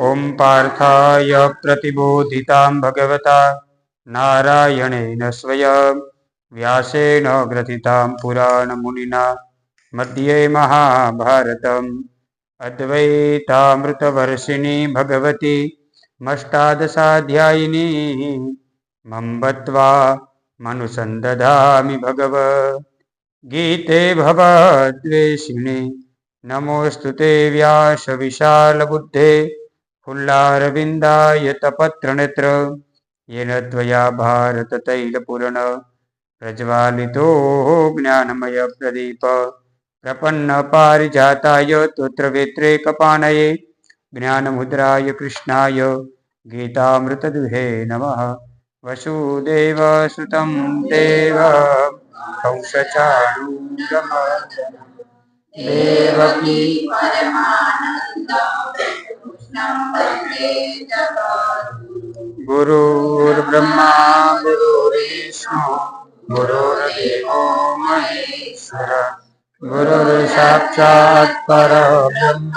ॐ पार्थाय प्रतिबोधितां भगवता नारायणेन स्वयं। व्यासेन ग्रथितां पुराणमुनिना मध्ये महाभारतम्। अद्वैतामृतवर्षिणी भगवती मष्टादशाध्यायिनी मम बत्वा मनुसन्दधामि भगव। गीते भवद्वेषिणी। नमोऽस्तु ते व्यासविशालबुद्धे फुल्लारविन्दाय तपत्रनेत्र येन त्वया भारततैलपुरण प्रज्वालितो ज्ञानमयप्रदीप प्रपन्नपारिजाताय तोत्रवेत्रेकपाणये ज्ञानमुद्राय कृष्णाय गीतामृतदुहे नमः वसुदेवसुतं देव कंसचाणूरम देवकी गुरुर्ब्रह्मा गुरुर्विष्णु गुरुर्देवो महेश्वर गुरुर्साक्षात् परब्रह्म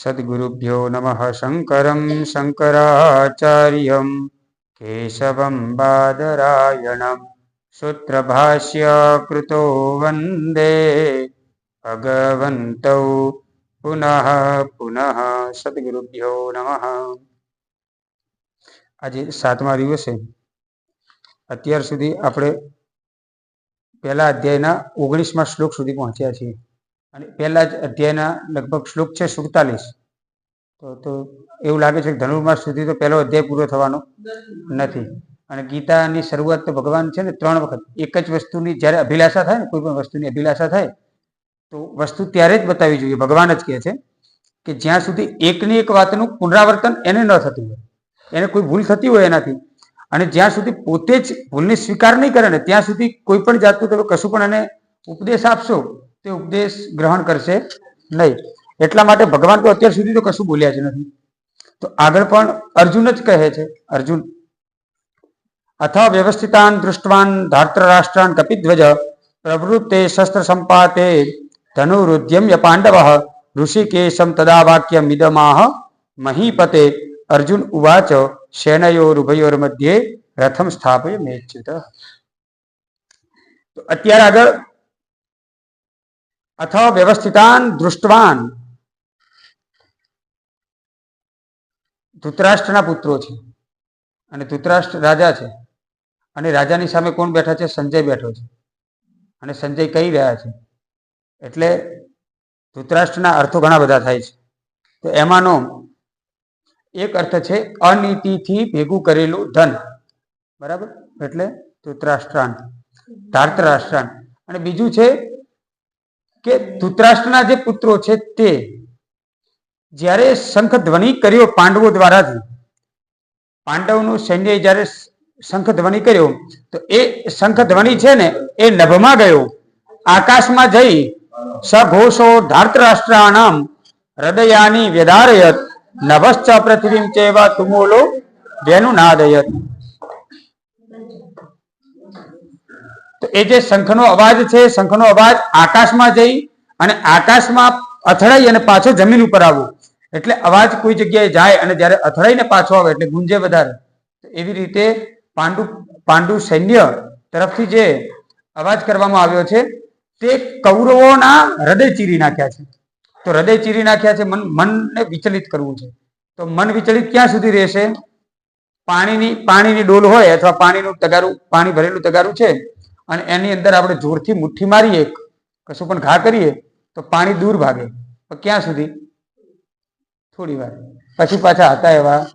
सद्गुरुभ्यो नमः शङ्करं शङ्कराचार्यं केशवं बादरायणं सूत्रभाष्य कृतो वन्दे ભગવંતૌ પુનઃ પુનઃ સદગુરુભ્યો નમઃ આજે સાતમા દિવસે અત્યાર સુધી આપણે પહેલા અધ્યાયના ઓગણીસમાં શ્લોક સુધી પહોંચ્યા છીએ અને પહેલા જ અધ્યાયના લગભગ શ્લોક છે સુડતાલીસ તો તો એવું લાગે છે કે ધનુર્માસ સુધી તો પહેલો અધ્યાય પૂરો થવાનો નથી અને ગીતાની શરૂઆત તો ભગવાન છે ને ત્રણ વખત. એક જ વસ્તુની જ્યારે અભિલાષા થાય ને, કોઈ પણ વસ્તુની અભિલાષા થાય, તો વસ્તુ ત્યારે જ બતાવી જોઈએ. ભગવાન જ કહે છે કે જ્યાં સુધી એકની એક વાતનું પુનરાવર્તન એને ન થતું હોય, એને કોઈ ભૂલ થતી હોય એનાથી, અને જ્યાં સુધી પોતે જ ભૂલને સ્વીકાર નહીં કરે ને, ત્યાં સુધી કોઈ પણ જાતનું તમે કશું પણ એને ઉપદેશ આપશો, તે ઉપદેશ ગ્રહણ કરશે નહીં. એટલા માટે ભગવાન તો અત્યાર સુધી તો કશું બોલ્યા જ નથી. તો આગળ પણ અર્જુન જ કહે છે, અર્જુન દૃષ્ટવાન ધાર્તરાષ્ટ્રાન કપિધ્વજ પ્રવૃત્તે શસ્ત્ર સંપાતે ધનુરુદ્યમ્ય પાંડવ ઋષિકેશમ તદા વાક્યમ ઇદમાહ મહીપતે અર્જુન ઉવાચ સેનયોરુભયોર્મધ્યે રથમ સ્થાપય મેચ્યુત અત્યારે આગળ અથ વ્યવસ્થિતાન દૃષ્ટવાન ધૃતરાષ્ટ્રના પુત્રો છે અને ધૃતરાષ્ટ્ર રાજા છે અને રાજાની સામે કોણ બેઠા છે? સંજય બેઠો છે. અને સંજય કહી રહ્યા છે. એટલે ધૃતરાષ્ટ્રના અર્થો ઘણા બધા થાય છે. તો એમાંનો એક અર્થ છે અનીતિથી ભેગું કરેલું ધન. બરાબર? એટલે ધૃતરાષ્ટ્રાન ધાર્તરાષ્ટ્રાન અને બીજું છે કે ધૃતરાષ્ટ્રના જે પુત્રો છે તે જ્યારે શંખ ધ્વનિ કર્યો પાંડવો દ્વારાથી પાંડવનું સૈન્ય જ્યારે શંખ ધ્વનિ કર્યો. તો એ શંખ ધ્વનિ છે ને, એ નભમાં ગયો. આકાશમાં જઈ સઘોષો ધાર્તરાષ્ટ્રાણામ હૃદયાની વ્યદારયત નભશ્ચ પૃથ્વીમ ચેવા તુમોલો જેનું તો એ જે શંખનો અવાજ છે, શંખનો અવાજ આકાશમાં જઈ અને આકાશમાં અથડાઈ અને પાછો જમીન ઉપર આવવું એટલે અવાજ કોઈ જગ્યાએ જાય અને જ્યારે અથડાઈને પાછો આવે એટલે ગુંજે વધારે. એવી રીતે પાંડુ પાંડુ સૈન્ય તરફથી જે અવાજ કરવામાં આવ્યો છે, તે કૌરવોના હૃદય ચીરી નાખ્યા છે. તો હૃદય ચીરી નાખ્યા છે, મન, મનને વિચલિત કરવું છે. તો મન વિચલિત ક્યાં સુધી રહેશે? પાણીની પાણીની ડોલ હોય અથવા પાણીનું તગારું, પાણી ભરેલું તગારું છે, અને એની અંદર આપણે જોરથી મુઠ્ઠી મારીએ, કશું પણ ઘા કરીએ, તો પાણી દૂર ભાગે. પણ ક્યાં સુધી? થોડી વાર. પછી પાછા હતા એવા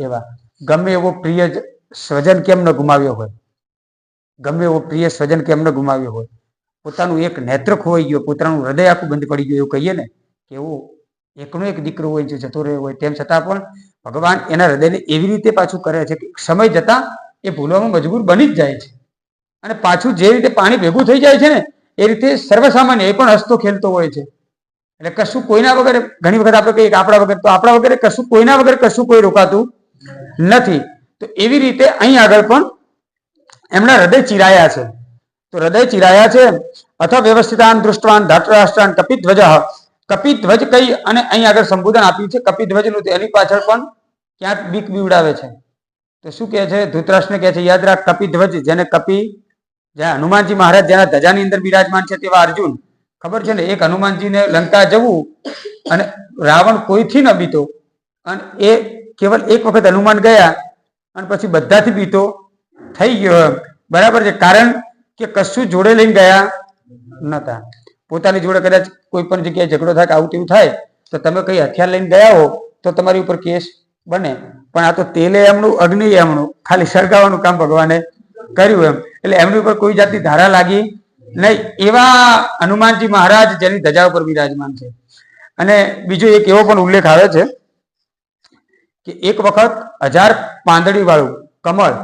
એવા. ગમે એવો પ્રિય સ્વજન કેમ ન ગુમાવ્યો હોય? ગમે એવો પ્રિય સ્વજન કેમ ન ગુમાવ્યો હોય? પોતાનું એક નેત્ર ખોવાઈ ગયો, પોતાનું હૃદય આખું બંધ પડી ગયું એવું કહીએ ને, કે એવું એકનો એક દીકરો હોય જે જતો રહ્યો હોય, તેમ છતાં પણ ભગવાન એના હૃદયને એવી રીતે પાછું કરે છે કે સમય જતા એ ભૂલવામાં મજબૂર બની જ જાય છે. અને પાછું જે રીતે પાણી ભેગું થઈ જાય છે ને, એ રીતે સર્વસામાન્ય એ પણ હસતો ખેલતો હોય છે. એટલે કશું કોઈના વગર, ઘણી વખત આપણે કહીએ કે આપણા વગર તો આપણા વગર, કશું કોઈના વગર કશું કોઈ રોકાતું નથી. તો એવી રીતે અહીં આગળ પણ એમના હૃદય ચિરાયા છે. તો હૃદય ચિરાયા છે અથ વ્યવસ્થિતાન દૃષ્ટવાન ધાતરાષ્ટ્રાન કપિધ્વજ. કપિધ્વજ કઈ અને અહીં આગળ સંબોધન આપ્યું છે. કપિધ્વજનું એની પાછળ પણ ક્યાંક બીક બીવડાવે છે. તો શું કહે છે? ધૃતરાષ્ટ્રને કહે છે, યાદ રાખ, કપિધ્વજ જેને કપિ જ્યાં હનુમાનજી મહારાજ જેના ધજાની અંદર બિરાજમાન છે તેવા અર્જુન. ખબર છે ને? એક હનુમાનજીને લંકા જવું અને રાવણ કોઈથી ન બીતો. અને એ કેવલ એક વખત હનુમાન ગયા અને પછી બધાથી બીતો થઈ ગયો એમ. બરાબર છે? કારણ કે કશું જોડે લઈને ગયા નતા. પોતાની જોડે કદાચ કોઈ પણ જગ્યાએ ઝઘડો થાય કે આવું તેવું થાય, તો તમે કઈ હથિયાર લઈને ગયા હો, તો તમારી ઉપર કેસ બને. પણ આ તો તેલે એમનું, અગ્નિ એમનું, ખાલી સળગાવવાનું કામ ભગવાને કર્યું એમ. એટલે એમની ઉપર કોઈ જાતની ધારા લાગી નહીં. એવા હનુમાનજી મહારાજ જેની ધજા ઉપર બિરાજમાન છે. અને બીજો એક એવો પણ ઉલ્લેખ આવે છે કે એક વખત હજાર પાંદડી વાળું કમળ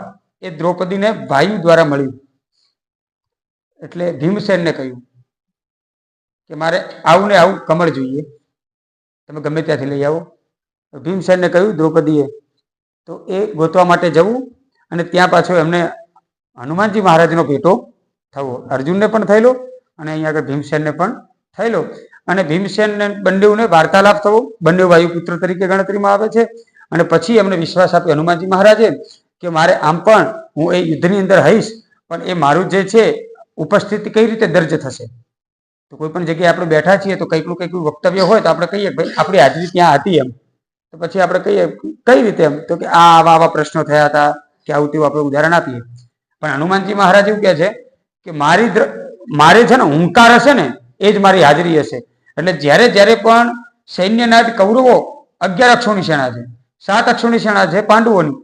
એ દ્રૌપદીને વાયુ દ્વારા મળ્યું. એટલે ભીમસેનને કહ્યું કે મારે આવું ને આવું કમળ જોઈએ. તમે ગમે ત્યાંથી લઈ આવો. ભીમસેનને કહ્યું દ્રૌપદીએ, તો એ ગોતવા માટે જવું અને ત્યાં પાછો એમને હનુમાનજી મહારાજનો ભેટો થવો. અર્જુનને પણ થયેલો અને અહીંયા આગળ ભીમસેનને પણ થયેલો. અને ભીમસેનને બંનેઓને વાર્તાલાપ થવો, બંને વાયુપુત્ર તરીકે ગણતરીમાં આવે છે. અને પછી એમને વિશ્વાસ આપ્યો. હનુમાનજી મહારાજે કે મારે આમ પણ હું એ યુદ્ધની અંદર હઈશ, પણ એ મારું જે છે, ઉપસ્થિતિ કઈ રીતે દર્જ થશે? તો કોઈ પણ જગ્યાએ આપણે બેઠા છીએ તો કંઈકનું કંઈક વક્તવ્ય હોય તો આપણે કહીએ ભાઈ, આપણી હાજરી ત્યાં હતી એમ. તો પછી આપણે કહીએ, કઈ રીતે એમ? તો કે આ આવા આવા પ્રશ્નો થયા હતા કે આવું તેવું આપણે ઉદાહરણ આપીએ. પણ હનુમાનજી મહારાજ એવું કહે છે કે મારી મારે છે ને હુંકાર હશે ને, એ જ મારી હાજરી હશે. એટલે જ્યારે જ્યારે પણ સૈન્યનાથ કૌરવો અગિયાર અક્ષોની સેના છે સાત અક્ષોની સેના છે પાંડવોની.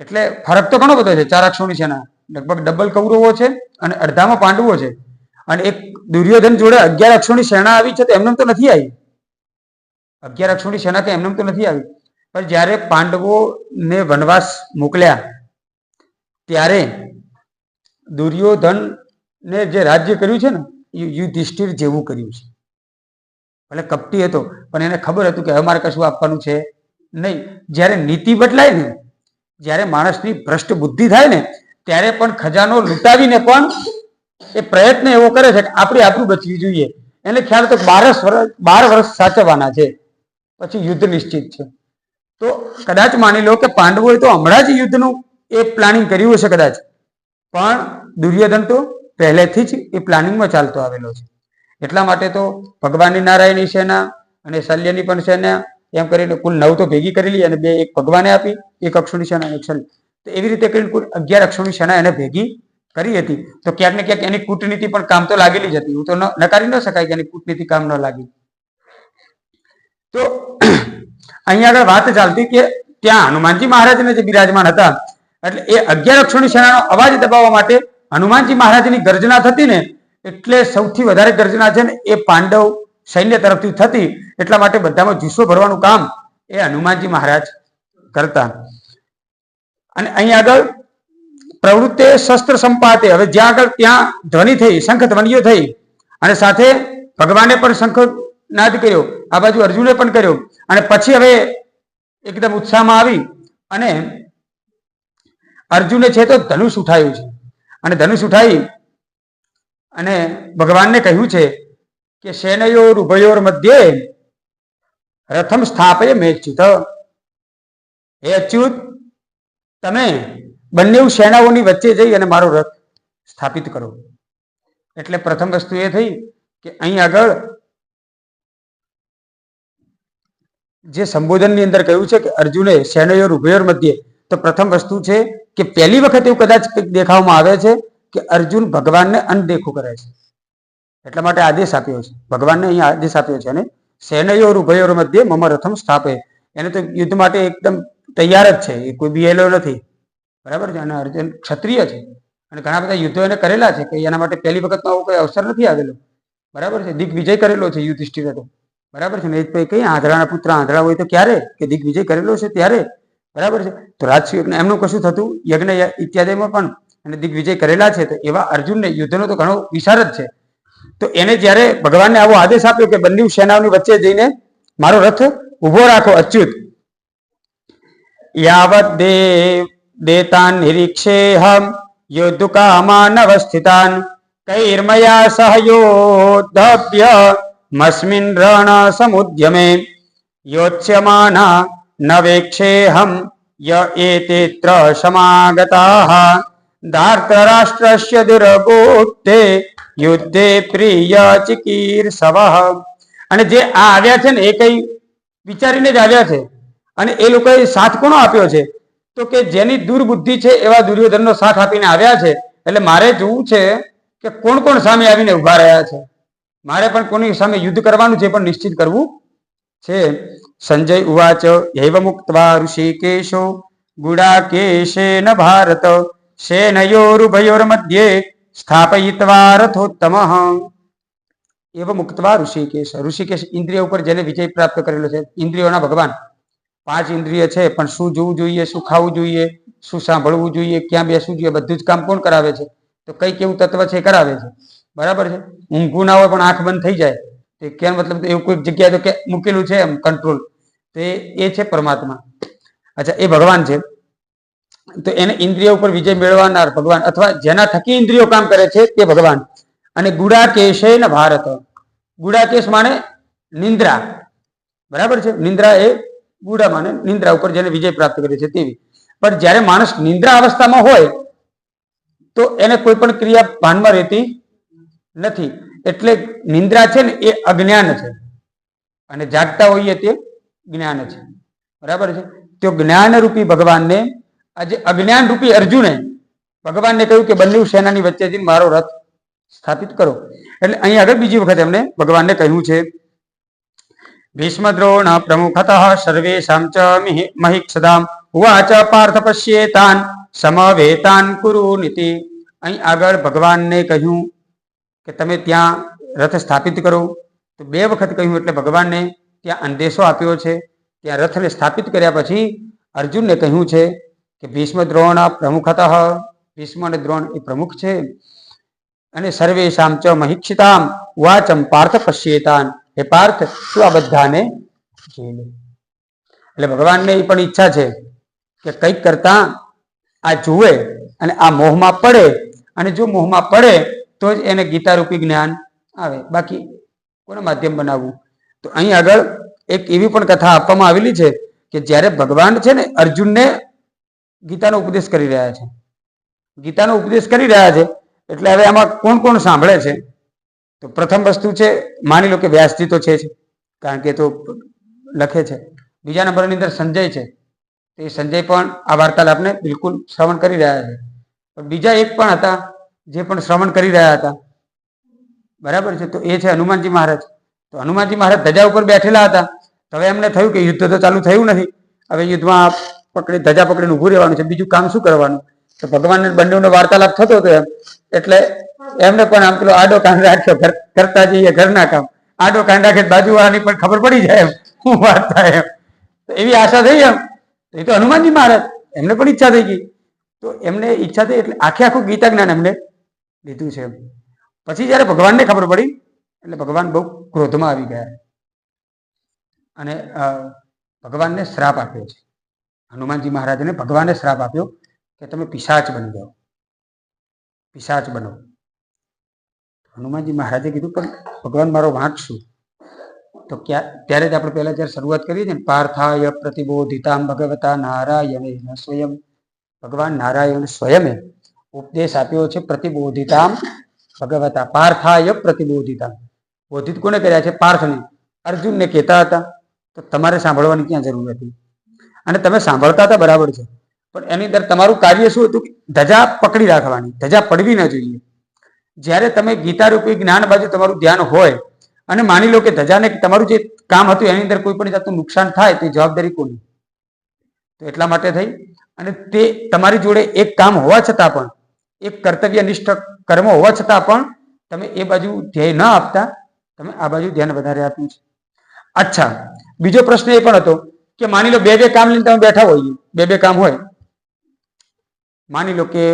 એટલે ફરક તો ઘણો બધો છે, ચાર અક્ષોની સેના. લગભગ ડબલ કૌરવો છે અને અડધામાં પાંડવો છે. અને એક દુર્યોધન જોડે અગિયાર અક્ષોની સેના આવી છે તો એમને તો નથી આવી. અગિયાર અક્ષોની સેના કે એમને તો નથી આવી. પણ જ્યારે પાંડવોને વનવાસ મોકલ્યા, ત્યારે દુર્યોધનને જે રાજ્ય કર્યું છે ને યુધિષ્ઠિર જેવું કર્યું છે. ભલે કપટી હતો, પણ એને ખબર હતું કે હવે મારે કશું આપવાનું છે. નહીં, જ્યારે નીતિ બદલાય ને, જ્યારે માણસની ભ્રષ્ટ બુદ્ધિ થાય ને, ત્યારે પણ ખજાનો લૂંટાવીને પણ એ પ્રયત્ન એવો કરે છે કે આપણે આપણું બચવી જોઈએ. એને ખ્યાલ તો બારસ બાર વર્ષ બાર વર્ષ સાચવવાના છે. પછી યુદ્ધ નિશ્ચિત છે. તો કદાચ માની લો કે પાંડવોએ તો હમણાં જ યુદ્ધનું એ પ્લાનિંગ કર્યું હશે કદાચ. પણ દુર્યોધન તો પહેલેથી જ એ પ્લાનિંગમાં ચાલતો આવેલો છે. એટલા માટે તો ભગવાનની નારાયણની સેના અને શલ્યની પણ સેના એમ કરીને કુલ નવ તો ભેગી કરેલી અને બે, એક ભગવાને આપી, એક અક્ષુણી સેના એક શલ્ય તો એવી રીતે કરીને કુલ અગિયાર અક્ષુણી સેના એને ભેગી કરી હતી. તો ક્યાંક ને ક્યાંક એની કૂટનીતિ પણ કામ તો લાગેલી જ હતી. હું તો નકારી ન શકાય કે એની કૂટનીતિ કામ ન લાગી. તો અહીંયા આગળ વાત ચાલતી કે ત્યાં હનુમાનજી મહારાજને જે બિરાજમાન હતા, એટલે એ અગિયાર અક્ષોની સેનાનો અવાજ દબાવવા માટે હનુમાનજી મહારાજની ગર્જના થતી ને એટલે સૌથી વધારે ગર્જના છે ને એ પાંડવ સૈન્ય તરફથી થતી એટલા માટે બધામાં જુસ્સો ભરવાનું કામ એ હનુમાનજી મહારાજ કરતા. અને અહીં આગળ પ્રવૃત્તિ શસ્ત્ર સંપાતે. હવે જ્યાં આગળ ત્યાં ધ્વનિ થઈ, શંખ ધ્વનિઓ થઈ અને સાથે ભગવાને પણ શંખ નાદ કર્યો. આ બાજુ અર્જુને પણ કર્યો. અને પછી હવે એકદમ ઉત્સાહમાં આવી અને અર્જુને છે તો ધનુષ ઉઠાયું છે. અને ધનુષ ઉઠાવી અને ભગવાનને કહ્યું છે કે સેનયોર ઉભયોર મધ્યે રથમ સ્થાપય મેચ્યુત હે અચ્યુત, તમે બંને સેનાઓની વચ્ચે જઈ અને મારો રથ સ્થાપિત કરો. એટલે પ્રથમ વસ્તુ એ થઈ કે અહીં આગળ જે સંબોધનની અંદર કહ્યું છે કે અર્જુને સેનયોર ઉભયોર મધ્યે, તો પ્રથમ વસ્તુ છે કે પહેલી વખત એવું કદાચ દેખાવામાં આવે છે કે અર્જુન ભગવાનને અનદેખું કરે છે. એટલા માટે આદેશ આપ્યો છે. ભગવાનને અહીંયા આદેશ આપ્યો છે અને સેનયોર ઉભયોર મધ્યે મમ રથમ સ્થાપે. એને તો યુદ્ધ માટે એકદમ તૈયાર જ છે. એ કોઈ બીએલો નથી. બરાબર છે? અને અર્જુન ક્ષત્રિય છે. અને ઘણા બધા યુદ્ધો એને કરેલા છે કે એના માટે પહેલી વખતનો આવો કોઈ અવસર નથી આવેલો. બરાબર છે? દિગ્વિજય કરેલો છે યુધિષ્ઠિરે તો. બરાબર છે? ને એ જ કઈ આંધળાના પુત્ર આંધળા હોય તો ક્યારે? કે દિગ્વિજય કરેલો છે ત્યારે? બરાબર છે? તો રાજસુયજ્ઞ એમનું કશું થતું? યજ્ઞ ઇત્યાદિમાં પણ. અને દિગ્વિજય કરેલા છે તો એવા અર્જુનને યુદ્ધનો તો ઘણો વિશારદ છે. તો એને જ્યારે ભગવાનને આવો આદેશ આપ્યો કે બંને સેનાઓની વચ્ચે જઈને મારો રથ ઊભો રાખો અચ્યુત. યાવત દેવ દેતાન નિરીક્ષેહમ યોદ્ધુકામાન અવસ્થિતાન કૈર્મયા સહયોધભ્ય મસ્મિન રણ સમુદ્યમે યોચ્યમાના ન વેક્ષેહમ ય એતેત્ર સમાગતાઃ ધાર્તરાષ્ટ્રસ્ય દુર્ગોત્તે યુદ્ધે પ્રિય સવાહ. અને જે આ આવ્યા છે ને, એ કઈ વિચારીને જ આવ્યા છે. અને એ લોકોએ સાથ કોનો આપ્યો છે? તો કે જેની દુર્બુદ્ધિ છે એવા દુર્યોધનનો સાથ આપીને આવ્યા છે. એટલે મારે જોવું છે કે કોણ કોણ સામે આવીને ઊભા રહ્યા છે? મારે પણ કોની સામે યુદ્ધ કરવાનું છે પણ નિશ્ચિત કરવું છે. સંજય ઉવાચ એવ મુક્ત્વા ઋષિકેશો ગુડાકેશેન ભારત, સેનયોરુભયોર્મધ્યે સ્થાપયિત્વા રથોત્તમ એવ મુક્તવા ઋષિકેશ. ઋષિકેશ ઇન્દ્રિય ઉપર જેને વિજય પ્રાપ્ત કરેલો છે. ઇન્દ્રિયોના ભગવાન. પાંચ ઇન્દ્રિય છે, પણ શું જોવું જોઈએ, શું ખાવું જોઈએ, શું સાંભળવું જોઈએ, ક્યાં બેસવું જોઈએ, બધું જ કામ કોણ કરાવે છે? તો કઈ કેવું તત્વ છે, કરાવે છે. બરાબર છે? ઊંઘું ના હોય, પણ આંખ બંધ થઈ જાય. તે કેમ મતલબ એવું કોઈ જગ્યાએ તો મૂકેલું છે એમ કંટ્રોલ તો એ છે પરમાત્મા. અચ્છા, એ ભગવાન છે. તો એને ઇન્દ્રિયો ઉપર વિજય મેળવનાર ભગવાન અથવા જેના થકી ઇન્દ્રિયો કામ કરે છે તે ભગવાન. અને ગુડાકેશ ને ભારત. ગુડાકેશ માને નિંદ્રા. બરાબર છે? નિંદ્રા એ ગુડા માને નિંદ્રા ઉપર જેને વિજય પ્રાપ્ત કરે છે તેવી. પણ જ્યારે માણસ નિંદ્રા અવસ્થામાં હોય, તો એને કોઈ પણ ક્રિયા ભાનમાં રહેતી નથી. એટલે નિંદ્રા છે ને એ અજ્ઞાન છે. અને જાગતા હોઈએ તે જ્ઞાન છે. બરાબર છે? તો જ્ઞાનરૂપી ભગવાનને આજે અજ્ઞાન રૂપી અર્જુને ભગવાનને કહ્યું કે બંને સેનાની વચ્ચેથી મારો રથ સ્થાપિત કરો. એટલે અહીં આગળ બીજી વખત એમને ભગવાનને કહ્યું છે ભીષ્મ દ્રોણ પ્રમુખતઃ સર્વેશામ ચ મિહિ- મહિક્ષદામ ઉવાચ પાર્થ પશ્યેતાન સમવેતાન કુરુ નીતિ અહીં આગળ ભગવાનને કહ્યું કે તમે ત્યાં રથ સ્થાપિત કરો. તો બે વખત કહ્યું એટલે ભગવાનને ત્યાં અંદેશો આપ્યો છે. ત્યાં રથને સ્થાપિત કર્યા પછી અર્જુનને કહ્યું છે કે ભીષ્મ દ્રોણ પ્રમુખતઃ ભીષ્મ અને દ્રોણ એ પ્રમુખ છે. અને સર્વેશામ ચ મહિક્ષિતામ વાચમ પાર્થ પશ્યેતાન. હે પાર્થ શું આ બધાને જોઈ લે. એટલે ભગવાનને એ પણ ઈચ્છા છે કે કંઈક કરતા આ જુએ અને આ મોહમાં પડે. અને જો મોહમાં પડે, તો જ એને ગીતારૂપી જ્ઞાન આવે. બાકી કોના માધ્યમ બનાવવું? તો અહીં આગળ એક એવી પણ કથા આપવામાં આવેલી છે કે જ્યારે ભગવાન છે ને અર્જુનને ગીતાનો ઉપદેશ કરી રહ્યા છે. ગીતાનો ઉપદેશ કરી રહ્યા છે, એટલે હવે આમાં કોણ કોણ સાંભળે છે? તો પ્રથમ વસ્તુ છે, માની લો કે વ્યાસજી તો છે જ, કારણ કે તો લખે છે. બીજા નંબરની અંદર સંજય છે. તે સંજય પણ આ વાર્તાલાપને બિલકુલ શ્રવણ કરી રહ્યા છે. પણ બીજા એક પણ હતા, જે પણ શ્રવણ કરી રહ્યા હતા. બરાબર છે? તો એ છે હનુમાનજી મહારાજ. તો હનુમાનજી મહારાજ ધજા ઉપર બેઠેલા હતા. હવે એમને થયું કે યુદ્ધ તો ચાલુ થયું નથી. હવે યુદ્ધમાં પકડી, ધજા પકડીને ઉભું રહેવાનું છે. બીજું કામ શું કરવાનું? તો ભગવાન બંનેનો વાર્તાલાપ થતો હતો એમ. એટલે એમને પણ આમ પેલો આડો કાન રાખ્યો. કરતા જઈએ, ઘરના કામ. આડો કાન રાખે બાજુવાળાની પણ ખબર પડી જાય એમ. શું વાર્તા એમ. એવી આશા થઈ એમ. એ તો હનુમાનજી મહારાજ, એમને પણ ઈચ્છા થઈ ગઈ. તો એમને ઈચ્છા થઈ એટલે આખે આખું ગીતા જ્ઞાન એમને લીધું છે પછી જયારે ભગવાનને ખબર પડી, એટલે ભગવાન બહુ ક્રોધમાં આવી ગયા. અને ભગવાનને શ્રાપ આપ્યો છે. હનુમાનજી મહારાજને ભગવાને શ્રાપ આપ્યો કે તમે પિશાચ બની જાઓ. પિશાચ બનો. હનુમાનજી મહારાજે કીધું, પણ ભગવાન મારો વાંક શું? તો ક્યાં, ત્યારે જ આપણે પહેલા જ્યારે શરૂઆત કરીએ છીએ પાર્થાય પ્રતિબોધિતામ ભગવતા નારાયણ સ્વયં. ભગવાન નારાયણ સ્વયમે ઉપદેશ આપ્યો છે, પ્રતિબોધિતામ ભગવતા પાર્થાય પ્રતિબોધિતામ. બોધિત કોને કર્યા છે? પાર્થને. અર્જુનને કહેતા હતા. તો તમારે સાંભળવાની ક્યાં જરૂર હતી? અને તમે સાંભળતા હતા બરાબર છે. પણ એની અંદર તમારું કાર્ય શું હતું ધજા પકડી રાખવાની, ધજા પડવી ન જોઈએ. જ્યારે તમે ગીતારૂપી જ્ઞાન બાજુ તમારું ધ્યાન હોય અને માની લો કે ધજાને તમારું જે કામ હતું એની અંદર કોઈ પણ જાતનું નુકસાન થાય તો જવાબદારી કોની? તો એટલા માટે થઈ. અને તે તમારી જોડે એક કામ હોવા છતાં પણ, એક કર્તવ્યનિષ્ઠ કર્મ હોવા છતાં પણ તમે એ બાજુ ધ્યેય ન આપતા, તમે આ બાજુ ધ્યાન વધારે આપ્યું છે. અચ્છા, બીજો પ્રશ્ન એ પણ હતો કે માની લો બે બે કામ લઈને તમે બેઠા હોય, બે બે કામ હોય. માની લો કે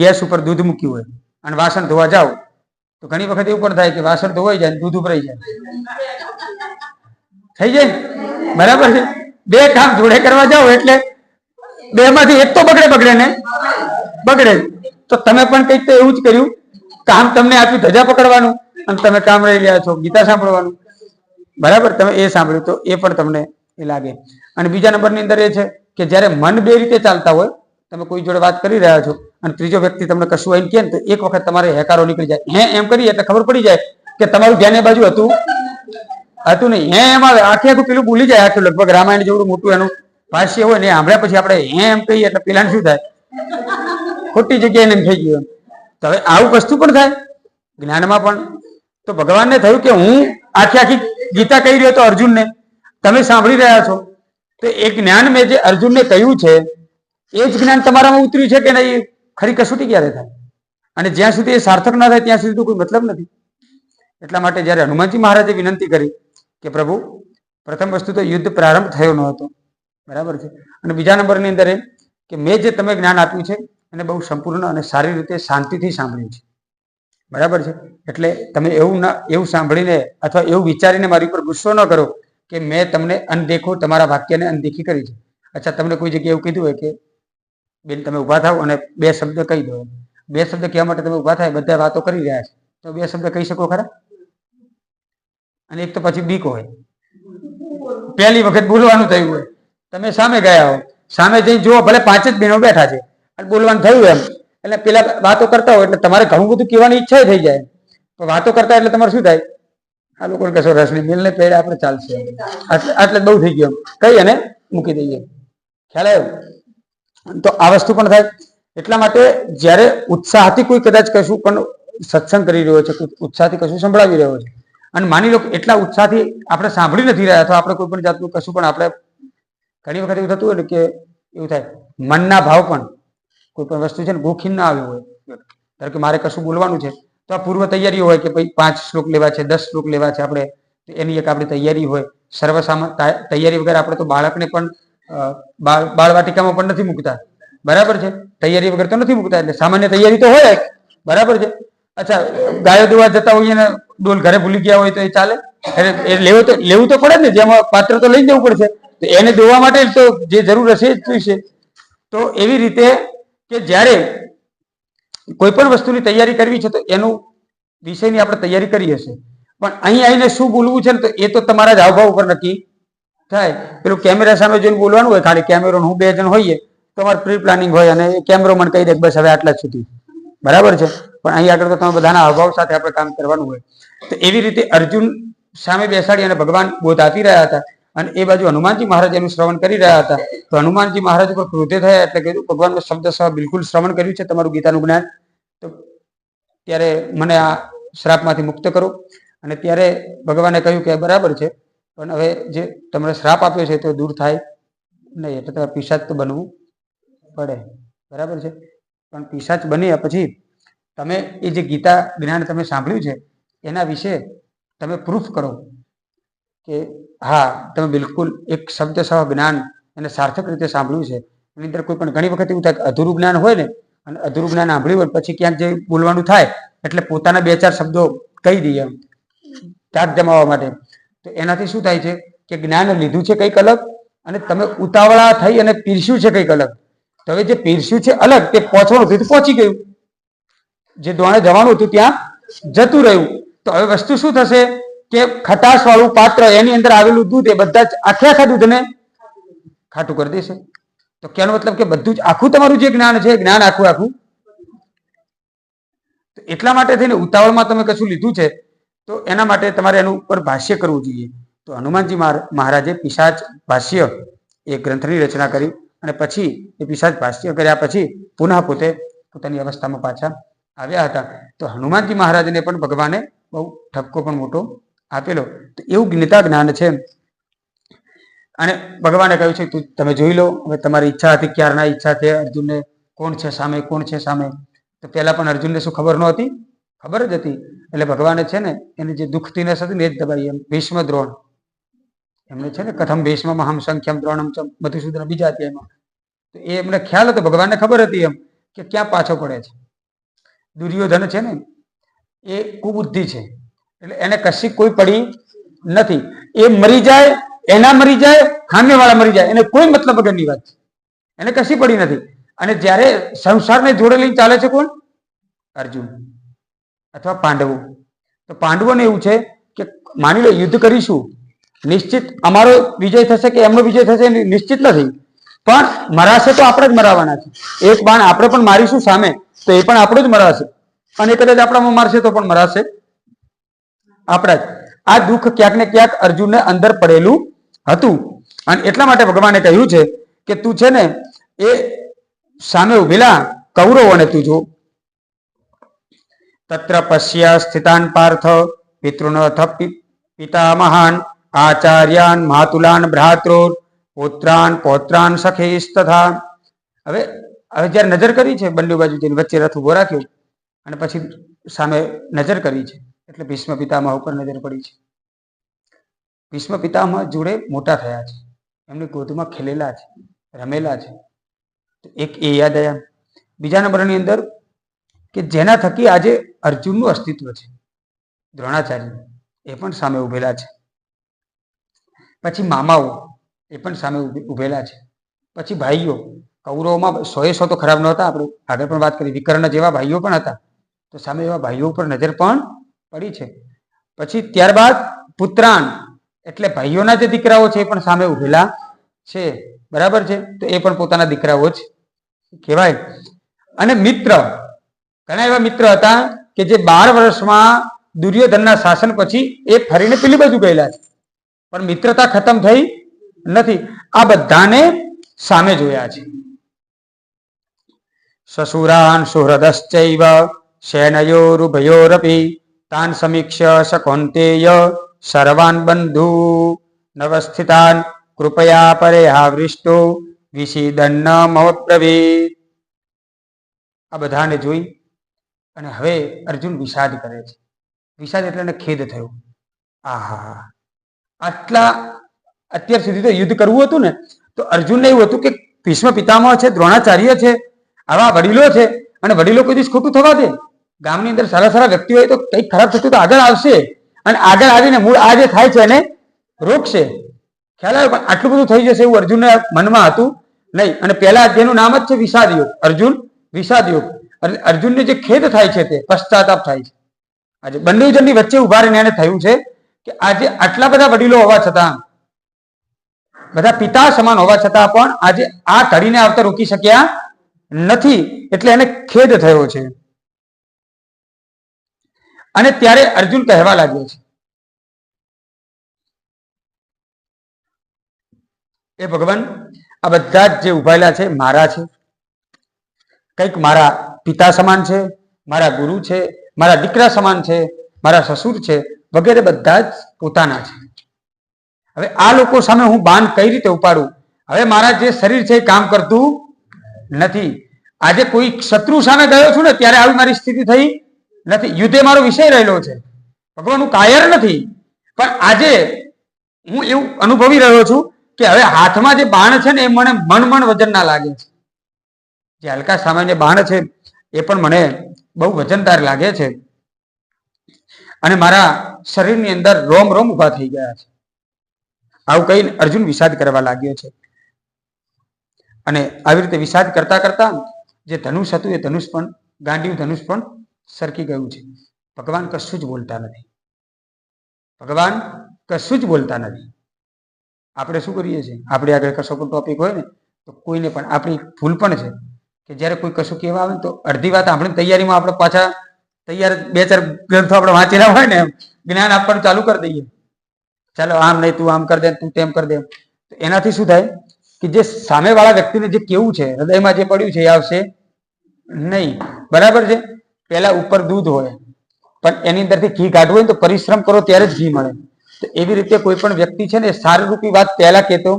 ગેસ ઉપર દૂધ મૂક્યું હોય અને વાસણ ધોવા જાઓ તો ઘણી વખત એવું પણ થાય કે વાસણ ધોવાઈ જાય દૂધ ઉભરાઈ જાય. થઈ જાય? બરાબર છે? બે કામ જોડે કરવા જાઓ એટલે બે માંથી એક તો બગડે બગડે ને? બગડે. તો તમે પણ કંઈક તો એવું જ કર્યું કામ તમને આપ્યું ધજા પકડવાનું અને તમે કામ રહી રહ્યા છો, ગીતા સાંભળવાનું. બરાબર? તમે એ સાંભળ્યું તો એ પણ તમને એ લાગે. અને બીજા નંબરની અંદર એ છે કે જ્યારે મન બે રીતે ચાલતા હોય, તમે કોઈ જોડે વાત કરી રહ્યા છો અને ત્રીજો વ્યક્તિ તમને કશું આવીને ને તો એક વખત તમારે હેકારો નીકળી જાય. હે એમ કરીએ એટલે ખબર પડી જાય કે તમારું ધ્યાન એ બાજુ હતું? હતું નહીં. હે એમ આવે. આખે આખું પેલું ભૂલી જાય આખું લગભગ. રામાયણ જેવડું મોટું એનું ભાષ્ય હોય ને સાંભળ્યા પછી આપણે હે એમ કહીએ એટલે પેલાને શું થાય? ખોટી જગ્યાએ એમ થઈ ગયું તો હવે આવું વસ્તુ પણ થાય? જ્ઞાનમાં પણ. તો ભગવાનને થયું કે હું આખી આખી ગીતા કહી રહ્યો તો અર્જુનને. તમે સાંભળી રહ્યા છો. તો એ જ્ઞાન મેં જે અર્જુનને કહ્યું છે, એ જ જ્ઞાન તમારામાં ઉતર્યું છે કે નહીં? ખરી કસોટી ક્યારે થાય? અને જ્યાં સુધી એ સાર્થક ના થાય, ત્યાં સુધી તો કોઈ મતલબ નથી. એટલા માટે જ્યારે હનુમાનજી મહારાજે વિનંતી કરી કે પ્રભુ, પ્રથમ વસ્તુ તો યુદ્ધ પ્રારંભ થયો ન હતો. બરાબર છે? અને બીજા નંબરની અંદર એ કે મેં જે તમે જ્ઞાન આપ્યું છે, એને બહુ સંપૂર્ણ અને સારી રીતે શાંતિથી સાંભળ્યું છે. બરાબર છે? એટલે તમે એવું ના, એવું સાંભળીને અથવા એવું વિચારીને મારી ઉપર ગુસ્સો ન કરો. કે મેં તમને અનદેખો તમારા વાક્યને અનદેખી કરી છે. અચ્છા, તમને કોઈ જગ્યાએ એવું કીધું હોય કે, બેન, તમે ઊભા થાવ અને બે શબ્દ કહી દો. બે શબ્દ કહેવા માટે તમે ઊભા થાય, બધા વાતો કરી રહ્યા છે. તો બે શબ્દ કહી શકો ખરા? અને એક તો પછી બીક હોય. પહેલી વખત બોલવાનું થયું હોય. તમે સામે ગયા હો. સામે જઈ જુઓ, ભલે પાંચ જ બહેનો બેઠા છે. અને બોલવાનું થયું એમ. એટલે પેલા વાતો કરતા હોય એટલે તમારે ઘણું બધું કહેવાની ઈચ્છા થઈ જાય. તો વાતો કરતા એટલે તમારે શું થાય? આ લોકોને કશો રસ નહીં. મિલને પેડે આપણે ચાલશે. આટલે બહુ થઈ ગયું કઈ અને મૂકી દઈએ. ખ્યાલ આવ્યો? તો આ વસ્તુ પણ થાય. એટલા માટે જ્યારે ઉત્સાહથી કોઈ કદાચ કશું પણ સત્સંગ કરી રહ્યો છે ઉત્સાહથી કશું સંભળાવી રહ્યો છે. અને માની લો કે એટલા ઉત્સાહથી આપણે સાંભળી નથી રહ્યા અથવા આપણે કોઈ પણ જાતનું કશું પણ આપણે ઘણી વખત એવું થતું હોય ને કે એવું થાય. મનના ભાવ પણ કોઈ પણ વસ્તુ છે ને ગોખીન ના આવ્યું હોય. ધારો કે મારે કશું બોલવાનું છે. તો આ પૂર્વ તૈયારી હોય કે ભાઈ પાંચ શ્લોક લેવા છે, દસ શ્લોક લેવા છે આપણે એની એક આપણી તૈયારી હોય. સર્વસામા તૈયારી વગર આપણે તો બાળકને પણ બાળવાટિકામાં પણ નથી મૂકતા. બરાબર છે? તૈયારી વગર તો નથી મૂકતા, એટલે સામાન્ય તૈયારી તો હોય બરાબર છે? અચ્છા, ગાયો દોવા જતા હોઈએ ને ડોલ ઘરે ભૂલી ગયા હોય તો એ ચાલે? એટલે એ લેવું તો લેવું તો પડે ને જેમાં પાત્ર તો લઈ જવું પડશે. તો એને દોવા માટે તો જે જરૂર હશે જ જોઈશે. તો એવી રીતે કે જ્યારે કોઈ પણ વસ્તુની તૈયારી કરવી છે તો એનું વિષયની આપણે તૈયારી કરી હશે. પણ અહીં આવીને શું બોલવું છે ને તો એ તો તમારા જ હાવભાવ ઉપર નક્કી થાય. પેલું કેમેરા સામે જોઈને બોલવાનું હોય, ખાલી કેમેરો હું બે જણ હોઈએ તો અમારે પ્રી પ્લાનિંગ હોય અને કેમેરો મને કહી દે બસ હવે આટલા સુધી. બરાબર છે? પણ અહીં આગળ તો તમે બધાના હાવભાવ સાથે આપણે કામ કરવાનું હોય. તો એવી રીતે અર્જુન સામે બેસાડી અને ભગવાન બોધ આપી રહ્યા હતા. અને એ બાજુ હનુમાનજી મહારાજ એનું શ્રવણ કરી રહ્યા હતા. તો હનુમાનજી મહારાજ ઉપર ક્રોધે થયા એટલે કીધું ભગવાનનો શબ્દ સહ બિલકુલ શ્રવણ કર્યું છે, તમારું ગીતાનું જ્ઞાન. તો ત્યારે મને આ શ્રાપમાંથી મુક્ત કરો. અને ત્યારે ભગવાને કહ્યું કે બરાબર છે, પણ હવે જે તમને શ્રાપ આપ્યો છે તો દૂર થાય નહીં, એટલે તમારે પિશાચ તો બનવું પડે. બરાબર છે? પણ પિશાચ બન્યા પછી તમે એ જે ગીતા જ્ઞાન તમે સાંભળ્યું છે, એના વિશે તમે પ્રૂફ કરો. કે હા, તમે બિલકુલ એક શબ્દ સહ જ્ઞાન એને સાર્થક રીતે સાંભળ્યું છે. એની અંદર કોઈ પણ ઘણી વખત એવું થાય કે અધૂરું જ્ઞાન હોય ને, અને અધૂરું જ્ઞાન સાંભળ્યું હોય, પછી ક્યાંક જે બોલવાનું થાય, એટલે પોતાના બે ચાર શબ્દો કહી દઈએ તાક જમાવવા માટે. તો એનાથી શું થાય છે કે જ્ઞાન લીધું છે કંઈક અલગ, અને તમે ઉતાવળા થઈ અને પીરસ્યું છે કંઈક અલગ. તો હવે જે પીરસ્યું છે અલગ, તે પહોંચવાનું હતું પહોંચી ગયું. જે દોણે જવાનું હતું ત્યાં જતું રહ્યું. તો હવે વસ્તુ શું થશે? કે ખટાશ વાળું પાત્ર એની અંદર આવેલું દૂધ એ બધા જ આખે આખા દૂધને ખાટું કરી દેશે. તો કેનો મતલબ કે બધું જ આખું તમારું જે જ્ઞાન છે જ્ઞાન આખું આખું. તો એટલા માટે થઈને ઉતાવળમાં તમે કશું લીધું છે, તો એના માટે તમારે એનું ઉપર ભાષ્ય કરવું જોઈએ. તો હનુમાનજી મહાર- મહારાજે પિશાચ ભાષ્ય એ ગ્રંથની રચના કરી અને પછી એ પિશાચ ભાષ્ય કર્યા પછી પુનઃ પોતે પોતાની અવસ્થામાં પાછા આવ્યા હતા. તો હનુમાનજી મહારાજને પણ ભગવાને બહુ ઠપકો પણ મોટો આપેલો. તો એવું ગીતા જ્ઞાન છે. અને ભગવાને કહ્યું છે, તું, તમે જોઈ લો, હવે તમારી ઈચ્છા હતી ક્યારના ઈચ્છા છે, અર્જુનને કોણ છે, સામે કોણ છે, સામે? તો પહેલા પણ અર્જુનને શું ખબર નહોતી? ખબર જ હતી. એટલે ભગવાને છે ને, એની જે દુઃખતી નસ હતી ને, એ જ દબાઈ એમ. ભીષ્મ દ્રોણ. એમને છે ને, કથમ ભીષ્મ, મહમ સંખ્યમ, દ્રોણમ મધુસૂદન, બીજા અધ્યાયમાં તો એ એમને ખ્યાલ હતો, ભગવાનને ખબર હતી એમ, કે ક્યાં પાછો પડે છે. દુર્યોધન છે ને, એ કુબુદ્ધિ છે. એટલે એને કશી કોઈ પડી નથી. એ મરી જાય, એના મરી જાય સામે વાળા મરી જાય, એને કોઈ મતલબ વગરની વાત છે. એને કશી પડી નથી. અને જ્યારે સંસારને જોડે લઈને ચાલે છે કોણ? અર્જુન. અથવા પાંડવો. તો પાંડવોને એવું છે કે માની લો યુદ્ધ કરીશું, નિશ્ચિત અમારો વિજય થશે કે એમનો વિજય થશે નિશ્ચિત નથી. પણ મરાશે તો આપણે જ મરાવાના છે. એક બાણ આપણે પણ મારીશું સામે, તો એ પણ આપણો જ મરાશે. અને કદાચ આપણામાં મારશે તો પણ મરાશે. આપણા આ દુઃખ ક્યાંક ને ક્યાંક અર્જુનને અંદર પડેલું હતું. અને એટલા માટે ભગવાને કહ્યું છે કે તું છે ને એ સામે ઉભેલા કૌરવોને તું જો. તત્ર પશ્ય સ્થિતાન પાર્થ પિતૃનથ પિતામહાન, આચાર્યાન, માતુલાન ભ્રાતૃ પોત્રાન, પૌત્રાન સખેશ તથા હવે હવે જ્યારે નજર કરી છે બંને બાજુ જઈને વચ્ચે રથ ઊભો રાખ્યો અને પછી સામે નજર કરી છે. એટલે ભીષ્મ પિતામહ ઉપર નજર પડી છે. ભીષ્મ પિતામહ જોડે મોટા થયા છે. એમની ગોદમાં ખેલેલા છે, રમેલા છે. એક એ યાદ આવ્યા બીજા નંબરની અંદર કે જેના થકી આજે અર્જુનનું અસ્તિત્વ છે. દ્રોણાચાર્ય એ પણ સામે ઉભેલા છે. પછી મામાઓ એ પણ સામે ઉભે- ઉભેલા છે. પછી ભાઈઓ, કૌરવમાં સોએ સો તો ખરાબ નહોતા, આપણે આગળ પણ વાત કરી. વિકર્ણ જેવા ભાઈઓ પણ હતા. તો સામે એવા ભાઈઓ ઉપર નજર પણ પડી છે. પછી ત્યારબાદ પુત્રાન એટલે ભાઈઓના જે દીકરાઓ છે એ પણ સામે ઉભેલા છે. બરાબર છે? તો એ પણ પોતાના દીકરાઓ જ કહેવાય. અને મિત્ર, ઘણા એવા મિત્ર હતા કે જે બાર વર્ષમાં દુર્યોધનના શાસન પછી એ ફરીને પેલી બાજુ ગયેલા છે. પણ મિત્રતા ખતમ થઈ નથી. આ બધાને સામે જોયા છે. સસુરાન સુહૃદશ્ચૈવ શેનયોરુભયોરપી તાન સમીક્ષ્ય સકૌંતેય સર્વાન બંધુ નવસ્થિતાન કૃપયા પરે હાવૃષ્ટો વિષીદન્ન મહોબ્રવીત આ બધાને જોઈ અને હવે અર્જુન વિષાદ કરે છે. વિષાદ એટલે એને ખેદ થયો. આહા. આટલા અત્યાર સુધી તો યુદ્ધ કરવું હતું ને, તો અર્જુનને એવું હતું કે ભીષ્મ પિતામહ છે, દ્રોણાચાર્ય છે, આવા વડીલો છે, અને વડીલો કોઈ દિવસ ખોટું થવા દે. ગામની અંદર સારા સારા વ્યક્તિ હોય તો કંઈક ખરાબ થતું તો આગળ આવશે. અને આગળ આવીને મૂળ આ જે થાય છે એને રોકશે. ખ્યાલ આવ્યો પણ આટલું બધું થઈ જશે એવું અર્જુનના મનમાં હતું નહીં. અને પહેલા અધ્યાયનું નામ જ છે વિષાદ યોગ અર્જુન વિષાદ યોગ અને અર્જુનને જે ખેદ થાય છે તે પશ્ચાતાપ થાય છે. આજે બંને જણની વચ્ચે ઊભા રહીને એને થયું છે કે આજે આટલા બધા વડીલો હોવા છતાં, બધા પિતા સમાન હોવા છતાં પણ આજે આ કરીને આવતા રોકી શક્યા નથી. એટલે એને ખેદ થયો છે. અને ત્યારે અર્જુન કહેવા લાગ્યો છે. એ ભગવાન, આ બધા જ જે ઉભાયેલા છે, મારા છે. કંઈક મારા પિતા સમાન છે, મારા ગુરુ છે, મારા દીકરા સમાન છે, મારા સસુર છે, વગેરે બધા જ પોતાના છે. હવે આ લોકો સામે હું બાન કઈ રીતે ઉપાડું? હવે મારા જે શરીર છે એ કામ કરતું નથી. આજે કોઈ શત્રુ સામે ગયો છું ને, ત્યારે આવી મારી સ્થિતિ થઈ. નથી. યુદ્ધે મારો વિષય રહેલો છે. ભગવાન હું કાયર નથી. પણ આજે હું એવું અનુભવી રહ્યો છું કે હવે હાથમાં જે બાણ છે ને એ મને મન મન વજનના લાગે છે. જે હલકા સામાન્ય બાણ છે એ પણ મને બહુ વજનદાર લાગે છે. અને મારા શરીરની અંદર રોમ રોમ ઊભા થઈ ગયા છે. આવું કહીને અર્જુન વિષાદ કરવા લાગ્યો છે. અને આવી રીતે વિષાદ કરતા કરતા જે ધનુષ હતું એ ધનુષ પણ ગાંડિયું ધનુષ પણ સરકી ગયું છે. ભગવાન કશું જ બોલતા નથી. ભગવાન કશું જ બોલતા નથી. આપણે શું કરીએ છીએ? આપણે આગળ કશો કોઈ ટોપિક હોય ને, તો કોઈને પણ આપણી ભૂલ પણ છે કે જ્યારે કોઈ કશું કહેવા આવે ને, તો અડધી વાત આપણી તૈયારીમાં આપણે પાછા તૈયાર બે ચાર ગ્રંથો આપણે વાંચેલા હોય ને જ્ઞાન આપવાનું ચાલુ કરી દઈએ. ચાલો, આમ નહીં, તું આમ કર દે, તું તેમ કર દે. તો એનાથી શું થાય કે જે સામેવાળા વ્યક્તિને જે કેવું છે, હૃદયમાં જે પડ્યું છે, એ આવશે નહીં. બરાબર છે? પહેલા ઉપર દૂધ હોય, પણ એની અંદરથી ઘી કાઢવું હોય તો પરિશ્રમ કરો ત્યારે જ ઘી મળે. તો એવી રીતે કોઈ પણ વ્યક્તિ છે ને, એ સારરૂપી વાત પહેલા કહેતો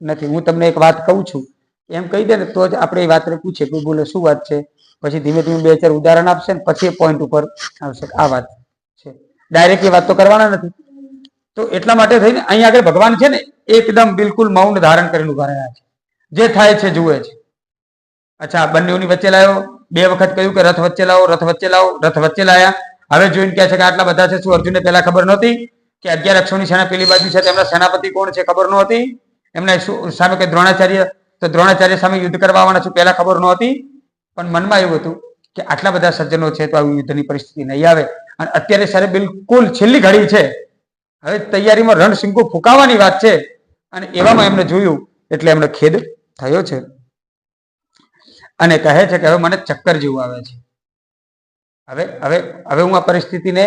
નથી. હું તમને એક વાત કહું છું. એમ કહી દે ને, તો જ આપણે એ વાતને પૂછે કે બોલે, શું વાત છે? પછી ધીમે ધીમે બે ચાર ઉદાહરણ આપશે ને, પછી પોઈન્ટ ઉપર આવશે. આ વાત છે. ડાયરેક્ટ એ વાત તો કરવાના નથી. તો એટલા માટે થઈને અહીં આગળ ભગવાન છે ને, એકદમ બિલકુલ મૌન ધારણ કરેલું રહ્યા છે. જે થાય છે, જુએ છે. અચ્છા બંનેઓની વચ્ચે લાવ્યો બે વખત કહ્યું કે રથ વચ્ચે લાવો, રથ વચ્ચે લાવો, રથ વચ્ચે લાયા. હવે જોઈને કહે છે કે આટલા બધા છે, શું અર્જુનને પહેલા ખબર નહોતી કે અગિયાર અક્ષોની સેના પેલી બાજુ છે, તેમના સેનાપતિ કોણ છે ખબર નહોતી? એમને સામે કે દ્રોણાચાર્ય, તો દ્રોણાચાર્ય સામે યુદ્ધ કરવા આવવાના છું, પહેલા ખબર નહોતી. પણ મનમાં એવું હતું કે આટલા બધા સજ્જનો છે, તો આવી યુદ્ધની પરિસ્થિતિ નહીં આવે. અને અત્યારે સારે, બિલકુલ છેલ્લી ઘડી છે. હવે તૈયારીમાં રણસિંગો ફૂંકાવાની વાત છે. અને એવામાં એમને જોયું, એટલે એમને ખેદ થયો છે. અને કહે છે કે હવે મને ચક્કર જેવું આવે છે. હવે હવે હવે હું આ પરિસ્થિતિને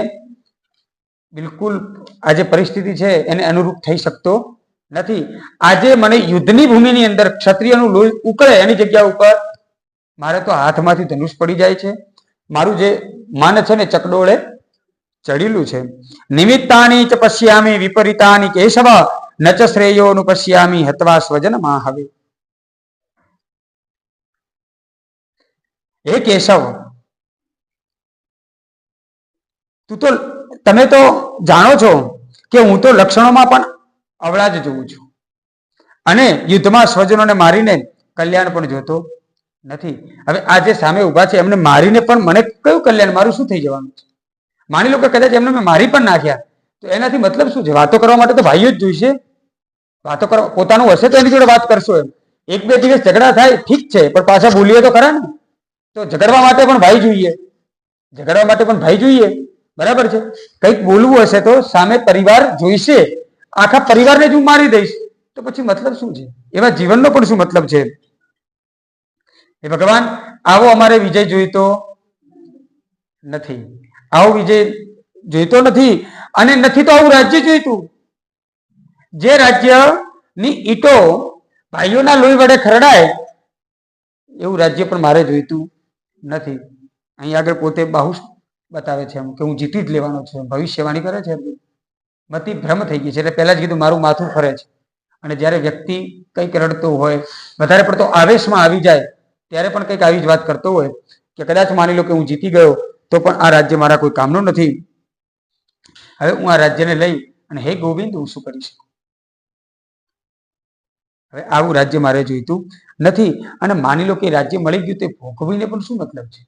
બિલકુલ આ જે પરિસ્થિતિ છે એને અનુરૂપ થઈ શકતો નથી. આજે મને યુદ્ધની ભૂમિની અંદર ક્ષત્રિયનું લોહી ઉકળે એની જગ્યા ઉપર મારે તો હાથમાંથી ધનુષ પડી જાય છે. મારું જે માન છે ને ચકડોળે ચડેલું છે. નિમિત્તાની ચ પશ્યામી વિપરીતાની કેશવ નચ શ્રેયોનું પશ્યામી હત્વા સ્વજન હવે હે કેશવ. તું તો, તમે તો જાણો છો કે હું તો લક્ષણોમાં પણ અવળા જ જોઉં છું. અને યુદ્ધમાં સ્વજનોને મારીને કલ્યાણ પણ જોતો નથી. હવે આ જે સામે ઊભા છે, એમને મારીને પણ મને કયું કલ્યાણ? મારું શું થઈ જવાનું છે? માની લો કે કદાચ એમને મેં મારી પણ નાખ્યા, તો એનાથી મતલબ શું છે? વાતો કરવા માટે તો ભાઈઓ જ જોઈશે. વાતો કરવા, પોતાનું હશે તો એની જોડે વાત કરશો એમ. એક બે દિવસ ઝઘડા થાય, ઠીક છે, પણ પાછા બોલીએ તો ખરા ને? તો ઝઘડવા માટે પણ ભાઈ જોઈએ. ઝઘડવા માટે પણ ભાઈ જોઈએ. બરાબર છે? કંઈક બોલવું હશે તો સામે પરિવાર જોઈશે. આખા પરિવારને જ હું મારી દઈશ. તો પછી મતલબ શું છે? એવા જીવનનો પણ શું મતલબ છે? એ ભગવાન, આવો અમારે વિજય જોઈતો નથી. આવો વિજય જોઈતો નથી અને નથી તો આવું રાજ્ય જોઈતું. જે રાજ્યની ઈટો ભાઈઓના લોહી વડે ખરડાય, એવું રાજ્ય પણ મારે જોઈતું. નથી. અહીં આગળ પોતે બાહુશ બતાવે છે એમ કે હું જીતી જ લેવાનો છું ભવિષ્યવાણી કરે છે મતિ ભ્રમ થઈ ગઈ છે. એટલે પહેલા જ કીધું મારું માથું ફરે છે. અને જ્યારે વ્યક્તિ કંઈક રડતો હોય, વધારે પડતો આવેશમાં આવી જાય, ત્યારે પણ કંઈક આવી જ વાત કરતો હોય, કે કદાચ માની લો કે હું જીતી ગયો, તો પણ આ રાજ્ય મારા કોઈ કામનું નથી. હવે હું આ રાજ્યને લઈ અને હે ગોવિંદ, હું શું કરી શકું? હવે આવું રાજ્ય મારે જોઈતું નથી. અને માની લો કે રાજ્ય મળી ગયું તે ભોગવીને પણ શું મતલબ છે?